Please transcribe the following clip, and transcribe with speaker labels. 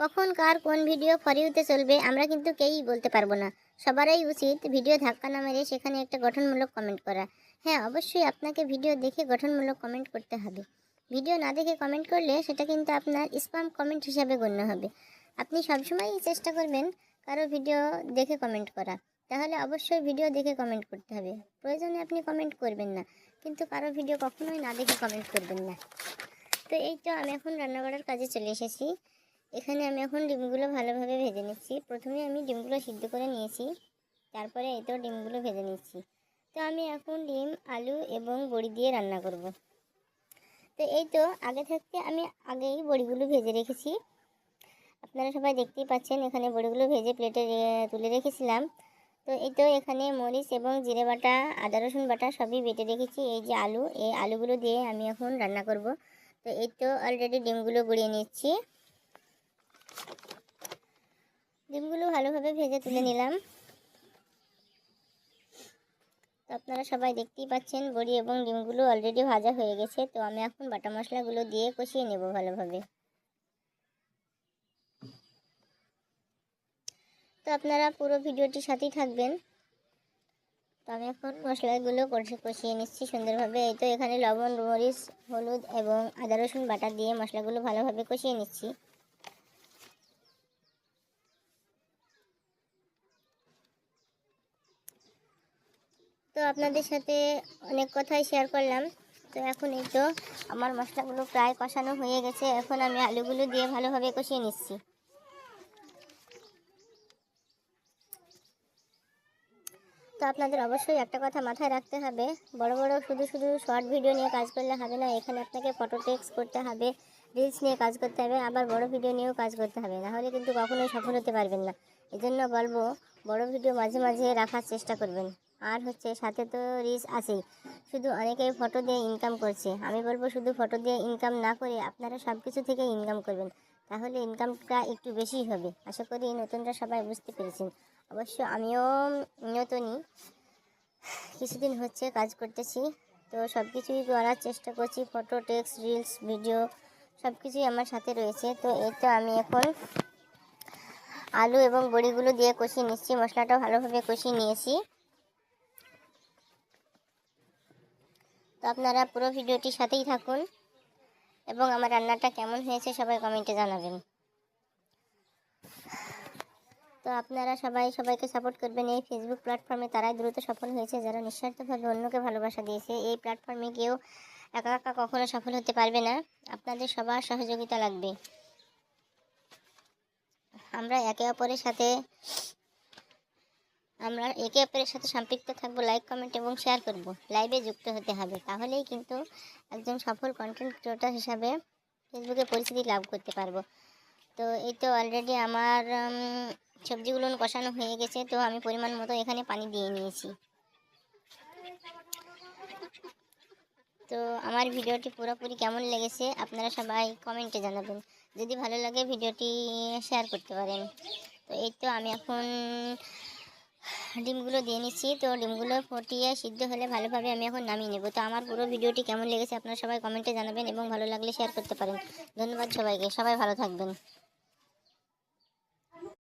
Speaker 1: কখন কার কোন ভিডিও ফরিউতে চলবে, আমরা কিন্তু কেউই বলতে পারব না। সবারই উচিত ভিডিও ধাক্কা না মেরে সেখানে একটা গঠনমূলক কমেন্ট করা। হ্যাঁ অবশ্যই আপনাকে ভিডিও দেখে গঠনমূলক কমেন্ট করতে হবে। ভিডিও না দেখে কমেন্ট করলে সেটা কিন্তু আপনার স্পাম কমেন্ট হিসাবে গণ্য হবে। আপনি সবসময়ই চেষ্টা করবেন কারও ভিডিও দেখে কমেন্ট করা। তাহলে অবশ্যই ভিডিও দেখে কমেন্ট করতে হবে। প্রয়োজনে আপনি কমেন্ট করবেন না, কিন্তু কারও ভিডিও কখনোই না দেখে কমেন্ট করবেন না। তো এই তো আমি এখন রান্না করার কাজে চলে এসেছি। এখানে আমি এখন ডিমগুলো ভালোভাবে ভেজে নিচ্ছি। প্রথমে আমি ডিমগুলো সিদ্ধ করে নিয়েছি, তারপরে তো ডিমগুলো ভেজে নিচ্ছি। তো আমি এখন ডিম, আলু এবং বড়ি দিয়ে রান্না করব। তো এই তো আগে থাকতে আমি আগেই বড়িগুলো ভেজে রেখেছি। আপনারা সবাই দেখতেই পাচ্ছেন, এখানে বড়িগুলো ভেজে প্লেটে তুলে রেখেছিলাম। তো এই তো এখানে মরিচ এবং জিরে বাটা, আদা, রসুন বাটা সবই বেটে রেখেছি। এই যে আলু, এই আলুগুলো দিয়ে আমি এখন রান্না করব। তো এই তো অলরেডি ডিমগুলো গুঁড়িয়ে নিচ্ছি। ডিমগুলো ভালোভাবে ভেজে তুলে নিলাম। তো আপনারা সবাই দেখতেই পাচ্ছেন, বড়ি এবং ডিমগুলো অলরেডি ভাজা হয়ে গেছে। তো আমি এখন বাটা মশলাগুলো দিয়ে কষিয়ে নেব ভালোভাবে। তো আপনারা পুরো ভিডিওটির সাথেই থাকবেন। তো আমি এখন মশলাগুলো কষে কষিয়ে নিচ্ছি সুন্দরভাবে। এই তো এখানে লবণ, মরিচ, হলুদ এবং আদা, রসুন বাটা দিয়ে মশলাগুলো ভালোভাবে কষিয়ে নিচ্ছি। তো আপনাদের সাথে অনেক কথাই শেয়ার করলাম। তো এখন এই তো আমার মশলাগুলো প্রায় কষানো হয়ে গেছে। এখন আমি আলুগুলো দিয়ে ভালোভাবে কষিয়ে নিচ্ছি। তো আপনাদের অবশ্যই একটা কথা মাথায় রাখতে হবে। বড় বড় শুধু শুধু শর্ট ভিডিও নিয়ে কাজ করলে হবে না, এখানে আপনাকে ফটো টেক্স করতে হবে রিলস নিয়ে কাজ করতে হবে, আবার বড় ভিডিও নিয়েও কাজ করতে হবে। নাহলে কিন্তু কখনোই সফল হতে পারবেন না। এজন্য বলব, বড় ভিডিও মাঝে মাঝে রাখার চেষ্টা করবেন। আর হচ্ছে সাথে তো রিচ আছেই। শুধু অনেকেই ফটো দিয়ে ইনকাম করছে। আমি বলব শুধু ফটো দিয়ে ইনকাম না করে আপনারা সব কিছু থেকে ইনকাম করবেন। তাহলে ইনকামটা একটু বেশিই হবে। আশা করি নতুনরা সবাই বুঝতে পেরেছেন। অবশ্য আমিও নতুনই কিছুদিন হচ্ছে কাজ করতেছি। তো সব কিছুই করার চেষ্টা করছি। ফটো টেক্সট রিলস ভিডিও সব কিছুই আমার সাথে রয়েছে। তো এই তো আমি এখন আলু এবং বড়িগুলো দিয়ে কষিয়ে নিচ্ছি। মশলাটা ভালোভাবে কষিয়ে নিয়েছি। তো আপনারা পুরো ভিডিওটির সাথেই থাকুন এবং আমার রান্নাটা কেমন হয়েছে সবাই কমেন্টে জানাবেন। তো আপনারা সবাই সবাইকে সাপোর্ট করবেন এই ফেসবুক প্ল্যাটফর্মে তারাই দ্রুত সফল হয়েছে, যারা নিঃস্বার্থভাবে অন্যকে ভালোবাসা দিয়েছে। এই প্ল্যাটফর্মে কেউ একা একা কখনো সফল হতে পারবে না। আপনাদের সবার সহযোগিতা লাগবে। আমরা একে অপরের সাথে আমরা একে অপরের সাথে সম্পৃক্ত থাকব লাইক কমেন্ট এবং শেয়ার করব। লাইভে যুক্ত হতে হবে। তাহলেই কিন্তু একজন সফল কন্টেন্ট ক্রিয়েটার হিসাবে ফেসবুকে পরিচিতি লাভ করতে পারব। তো এই তো অলরেডি আমার সবজিগুলো কষানো হয়ে গেছে। তো আমি পরিমাণ মতো এখানে পানি দিয়ে নিয়েছি। তো আমার ভিডিওটি পুরোপুরি কেমন লেগেছে আপনারা সবাই কমেন্টে জানাবেন। যদি ভালো লাগে, ভিডিওটি শেয়ার করতে পারেন। তো এই তো আমি এখন ডিমগুলো দিয়ে নিচ্ছি। তো ডিমগুলো ফুটিয়ে সিদ্ধ হলে ভালোভাবে আমি এখন নামিয়ে নেব। তো আমার পুরো ভিডিওটি কেমন লেগেছে আপনারা সবাই কমেন্টে জানাবেন এবং ভালো লাগলে শেয়ার করতে পারেন। ধন্যবাদ সবাইকে। সবাই ভালো থাকবেন।